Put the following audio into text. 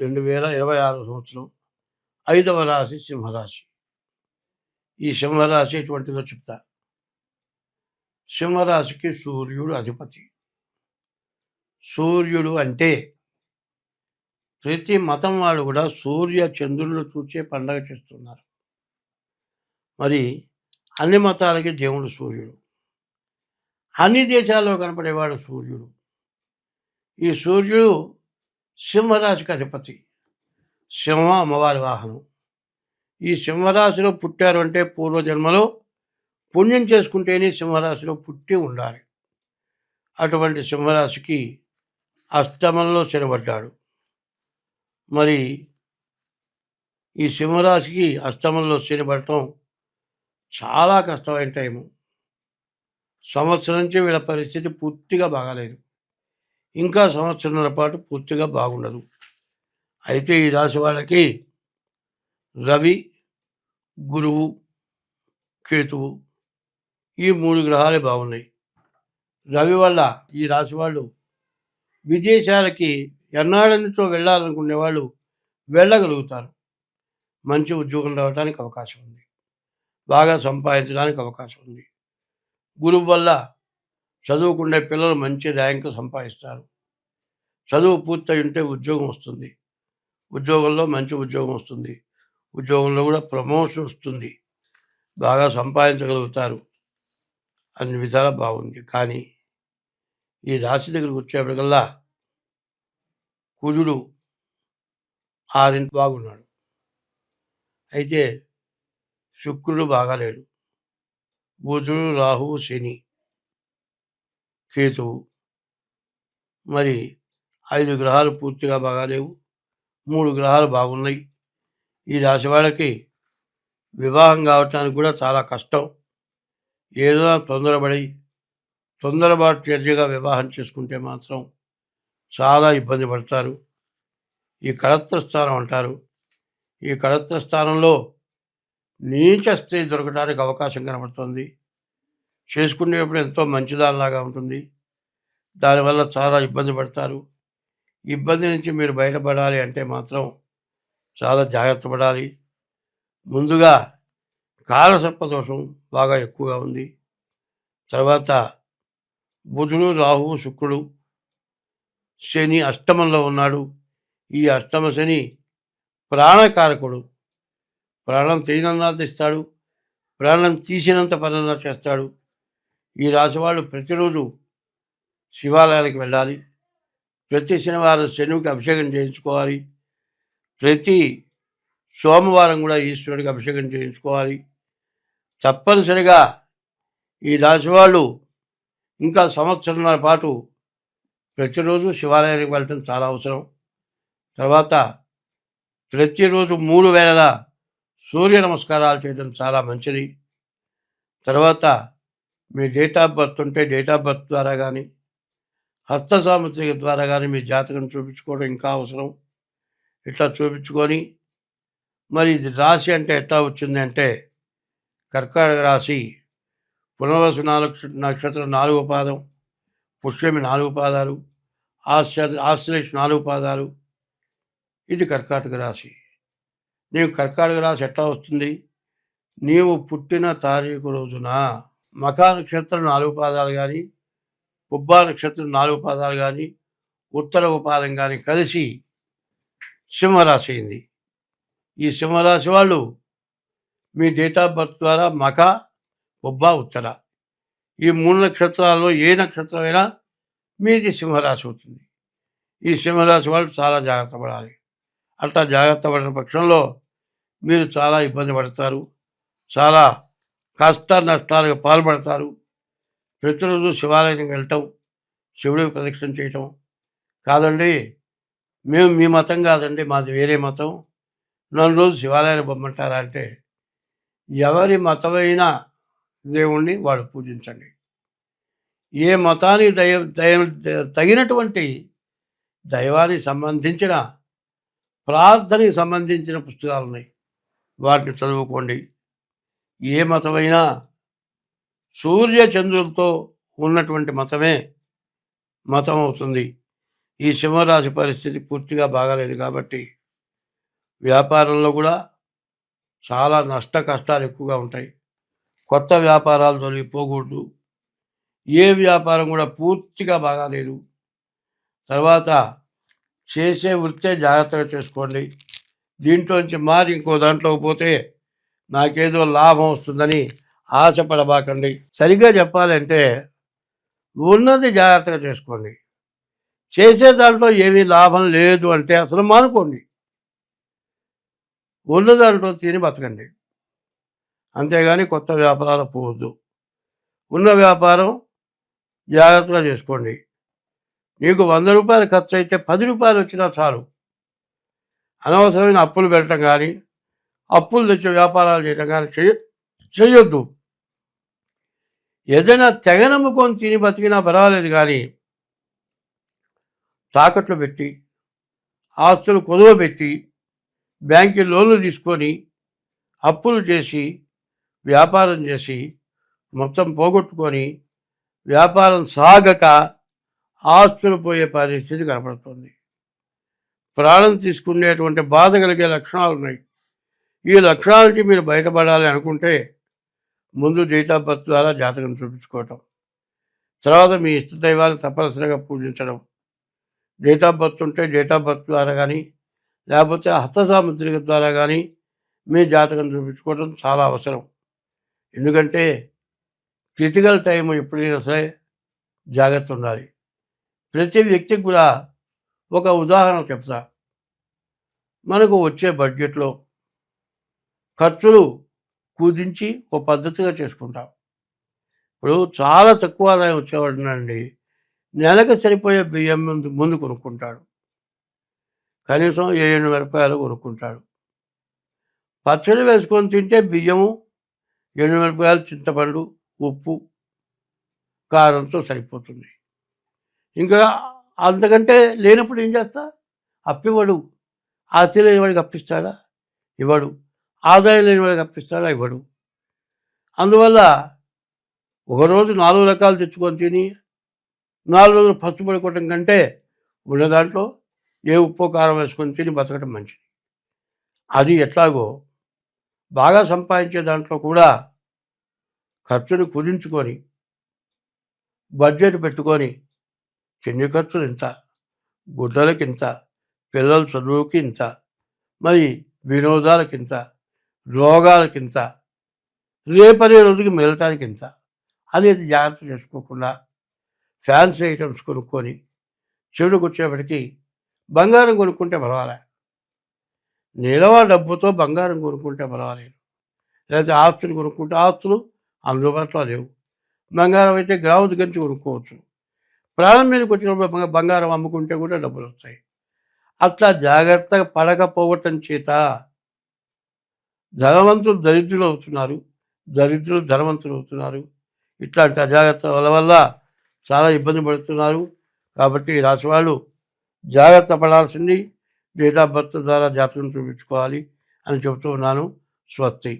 రెండు వేల ఇరవై ఆరు సంవత్సరం ఐదవ రాశి సింహరాశి. ఈ సింహరాశి ఎటువంటిదో చెప్తా. సింహరాశికి సూర్యుడు అధిపతి. సూర్యుడు అంటే ప్రతి మతం వాళ్ళు కూడా సూర్య చంద్రులను చూచే పండగ చేస్తున్నారు. మరి అన్ని మతాలకి దేవుడు సూర్యుడు. అన్ని దేశాల్లో కనపడేవాడు సూర్యుడు. ఈ సూర్యుడు సింహరాశికి అధిపతి. సింహ అమ్మవారి వాహనం. ఈ సింహరాశిలో పుట్టారు అంటే పూర్వజన్మలో పుణ్యం చేసుకుంటేనే సింహరాశిలో పుట్టి ఉండాలి. అటువంటి సింహరాశికి అష్టమంలో చెరబడ్డాడు మరి ఈ సింహరాశికి అష్టమంలో చెరబడటం చాలా కష్టమైన టైము. సంవత్సరం నుంచి వీళ్ళ పరిస్థితి పూర్తిగా బాగాలేదు. ఇంకా సంవత్సరంన్నర పాటు పూర్తిగా బాగుండదు. అయితే ఈ రాశి వాళ్ళకి రవి గురువు కేతువు ఈ మూడు గ్రహాలే బాగున్నాయి. రవి వల్ల ఈ రాశి వాళ్ళు విదేశాలకి ఎన్నాళ్ళనితో వెళ్ళాలనుకునే వాళ్ళు వెళ్ళగలుగుతారు. మంచి ఉద్యోగం రావడానికి అవకాశం ఉంది. బాగా సంపాదించడానికి అవకాశం ఉంది. గురువు వల్ల చదువుకునే పిల్లలు మంచి ర్యాంకు సంపాదిస్తారు. చదువు పూర్తయి ఉంటే ఉద్యోగం వస్తుంది. ఉద్యోగంలో మంచి ఉద్యోగం వస్తుంది. ఉద్యోగంలో కూడా ప్రమోషన్ వస్తుంది. బాగా సంపాదించగలుగుతారు. అన్ని విధాలా బాగుంది. కానీ ఈ రాశి దగ్గరికి వచ్చేప్పటికల్లా కుజుడు ఆరింటి బాగున్నాడు. అయితే శుక్రుడు బాగాలేడు. బుధుడు రాహువు శని. కేతువు మరి ఐదు గ్రహాలు పూర్తిగా బాగాలేవు. మూడు గ్రహాలు బాగున్నాయి. ఈ రాశి వాళ్ళకి వివాహం కావటానికి కూడా చాలా కష్టం. ఏదో తొందరపడి తొందరపాటు చర్యగా వివాహం చేసుకుంటే మాత్రం చాలా ఇబ్బంది పడతారు. ఈ కళత్ర స్థానం అంటారు. ఈ కళత్ర స్థానంలో నీచ స్త్రీ దొరకడానికి అవకాశం కనబడుతుంది. చేసుకునేప్పుడు ఎంతో మంచిదానిలాగా ఉంటుంది. దానివల్ల చాలా ఇబ్బంది పడతారు. ఇబ్బంది నుంచి మీరు బయటపడాలి అంటే మాత్రం చాలా జాగ్రత్త పడాలి. ముందుగా కాలసర్ప దోషం బాగా ఎక్కువగా ఉంది. తర్వాత బుధుడు రాహువు శుక్రుడు శని అష్టమంలో ఉన్నాడు. ఈ అష్టమ శని ప్రాణకారకుడు. ప్రాణం తీయనన్నా తెస్తాడు ప్రాణం తీసినంత పనన్నా చేస్తాడు. ఈ రాశి వాళ్ళు ప్రతిరోజు శివాలయానికి వెళ్ళాలి. ప్రతి శనివారం శనివికి అభిషేకం చేయించుకోవాలి. ప్రతి సోమవారం కూడా ఈశ్వరుడికి అభిషేకం చేయించుకోవాలి. తప్పనిసరిగా ఈ రాశి వాళ్ళు ఇంకా సంవత్సరంన్నర పాటు ప్రతిరోజు శివాలయానికి వెళ్ళటం చాలా అవసరం. తర్వాత ప్రతిరోజు మూడు వేల సూర్య నమస్కారాలు చేయడం చాలా మంచిది. తర్వాత మీ డేట్ ఆఫ్ బర్త్ ఉంటే డేట్ ఆఫ్ బర్త్ ద్వారా కానీ హస్త సాముద్రిక ద్వారా కానీ మీ జాతకం చూపించుకోవడం ఇంకా అవసరం. ఇట్లా చూపించుకొని మరి ఇది రాశి అంటే ఎట్లా వచ్చింది అంటే కర్కాటక రాశి పునర్వసు నాలుగు నక్షత్రం నాలుగో పాదం పుష్యమి నాలుగు పాదాలు ఆశ్చ ఆశ్లేష్ నాలుగు పాదాలు. ఇది కర్కాటక రాశి. నీవు కర్కాటక రాశి ఎట్లా వస్తుంది? నీవు పుట్టిన తారీఖు రోజున? మఖా నక్షత్రం నాలుగు పాదాలు కానీ పుబ్బా నక్షత్రం నాలుగు పాదాలు కానీ ఉత్తర పాదం కానీ కలిసి సింహరాశి అయింది. ఈ సింహరాశి వాళ్ళు మీ డేట్ ఆఫ్ బర్త్ ద్వారా మఖ పుబ్బ ఉత్తర. ఈ మూడు నక్షత్రాల్లో ఏ నక్షత్రమైనా మీది సింహరాశి అవుతుంది. ఈ సింహరాశి వాళ్ళు చాలా జాగ్రత్త పడాలి. అట్లా జాగ్రత్త పడిన పక్షంలో మీరు చాలా ఇబ్బంది పడతారు. చాలా కష్ట నష్టాలకు పాల్పడతారు. ప్రతిరోజు శివాలయానికి వెళ్ళటం శివుడికి ప్రదక్షిణ చేయటం. కాదండి మేము మీ మతం కాదండి మాది వేరే మతం. నన్ను రోజు శివాలయాన్ని పొమ్మంటారా అంటే ఎవరి మతమైన దేవుణ్ణి వాడు పూజించండి. ఏ మతానికి దయ దయ తగినటువంటి దైవానికి సంబంధించిన ప్రార్థనకి సంబంధించిన పుస్తకాలు ఉన్నాయి వాటిని చదువుకోండి. ఏ మతమైనా సూర్య చంద్రులతో ఉన్నటువంటి మతమే మతం అవుతుంది. ఈ సింహరాశి పరిస్థితి పూర్తిగా బాగాలేదు కాబట్టి వ్యాపారంలో కూడా చాలా నష్ట కష్టాలు ఎక్కువగా ఉంటాయి. కొత్త వ్యాపారాలు తొలగిపోకూడదు ఏ వ్యాపారం కూడా పూర్తిగా బాగాలేదు. తర్వాత చేసే వృత్తే జాగ్రత్తగా చేసుకోండి. దీంట్లోంచి మారి ఇంకో దాంట్లోకి పోతే నాకేదో లాభం వస్తుందని ఆశపడబాకండి. సరిగ్గా చెప్పాలంటే ఉన్నది జాగ్రత్తగా చేసుకోండి. చేసే దాంట్లో ఏమీ లాభం లేదు అంటే అసలు మానుకోండి. ఉన్న దాంట్లో తిని బతకండి. అంతేగాని కొత్త వ్యాపారాలు పోవద్దు. ఉన్న వ్యాపారం జాగ్రత్తగా చేసుకోండి. నీకు వంద రూపాయలు ఖర్చు అయితే పది రూపాయలు వచ్చినా చాలు. అనవసరమైన అప్పులు పెట్టడం కానీ అప్పులు తెచ్చి వ్యాపారాలు చేయడం కానీ చెయ్య చెయ్యొద్దు ఏదైనా తెగనమ్ముకొని తిని బతికినా పర్వాలేదు కానీ తాకట్లు పెట్టి ఆస్తులు కొలువ పెట్టి బ్యాంకు లోన్లు తీసుకొని అప్పులు చేసి వ్యాపారం చేసి మొత్తం పోగొట్టుకొని వ్యాపారం సాగక ఆస్తులు పోయే పరిస్థితి కనపడుతుంది. ప్రాణం తీసుకునేటువంటి బాధ కలిగే లక్షణాలు ఉన్నాయి ఈ లక్ష్యాలకి మీరు బయటపడాలి అనుకుంటే ముందు డేట్ ఆఫ్ బర్త్ ద్వారా జాతకం చూపించుకోవటం తర్వాత మీ ఇష్ట దైవాన్ని తప్పనిసరిగా పూజించడం. డేట్ ఆఫ్ బర్త్ ఉంటే డేట్ ఆఫ్ బర్త్ ద్వారా కానీ లేకపోతే హస్తసాముద్రిక ద్వారా కానీ మీ జాతకం చూపించుకోవడం చాలా అవసరం. ఎందుకంటే క్రిటికల్ టైం ఎప్పుడైనా సరే జాగ్రత్త ఉండాలి. ప్రతి వ్యక్తికి కూడా ఒక ఉదాహరణ చెప్తా. మనకు వచ్చే బడ్జెట్లో ఖర్చులు కుదించి ఒక పద్ధతిగా చేసుకుంటాం. ఇప్పుడు చాలా తక్కువ ఆదాయం వచ్చేవాడినండి. నెలకు సరిపోయే బియ్యం ముందు ముందు కొనుక్కుంటాడు. కనీసం ఏడు మిరపకాయలు కొనుక్కుంటాడు. పచ్చడి వేసుకొని తింటే బియ్యము ఎండు మిరపకాయలు చింతపండు ఉప్పు కారంతో సరిపోతుంది. ఇంకా అంతకంటే లేనప్పుడు ఏం చేస్తా? అప్పివ్వడు. ఆస్తి లేనివాడికి అప్పిస్తాడా? ఇవ్వడు. ఆదాయం లేని వాళ్ళకి అప్పిస్తాడా ఇవ్వడు అందువల్ల ఒకరోజు నాలుగు రకాలు తెచ్చుకొని తిని నాలుగు రోజులు పస్తు పడుకోవటం కంటే ఉన్న దాంట్లో ఏ ఉప్పు కారం వేసుకొని తిని బతకడం మంచిది. అది ఎట్లాగో బాగా సంపాదించే దాంట్లో కూడా ఖర్చును కుదించుకొని బడ్జెట్ పెట్టుకొని చిన్ని ఖర్చులు ఇంత గుడ్డలకి ఇంత పిల్లల చదువుకి ఇంత మరి వినోదాలకి ఇంత రోగాలకింత రేపనే రోజుకి మిగలటానికి ఇంత అనేది జాగ్రత్త చేసుకోకుండా ఫ్యాన్సీ ఐటమ్స్ కొనుక్కొని చెడుకు వచ్చేప్పటికి బంగారం కొనుక్కుంటే పర్వాలే. నిలవ డబ్బుతో బంగారం కొనుక్కుంటే పర్వాలేదు. లేకపోతే ఆస్తులు కొనుక్కుంటే ఆస్తులు అందుబాటులో లేవు. బంగారం అయితే గ్రౌండ్ గంచి కొనుక్కోవచ్చు. ప్రాణం మీదకి వచ్చినప్పుడు బంగారం అమ్ముకుంటే కూడా డబ్బులు వస్తాయి అట్లా జాగ్రత్తగా పడకపోవటం చేత ధనవంతులు దరిద్రులు అవుతున్నారు దరిద్రులు ధనవంతులు అవుతున్నారు ఇట్లాంటి అజాగ్రత్తల వల్ల చాలా ఇబ్బంది పడుతున్నారు. కాబట్టి ఈ రాశి వాళ్ళు జాగ్రత్త పడాల్సింది డేట్ ఆఫ్ బర్త్ ద్వారా జాతకం చూపించుకోవాలి అని చెబుతూ ఉన్నాను. స్వస్తి.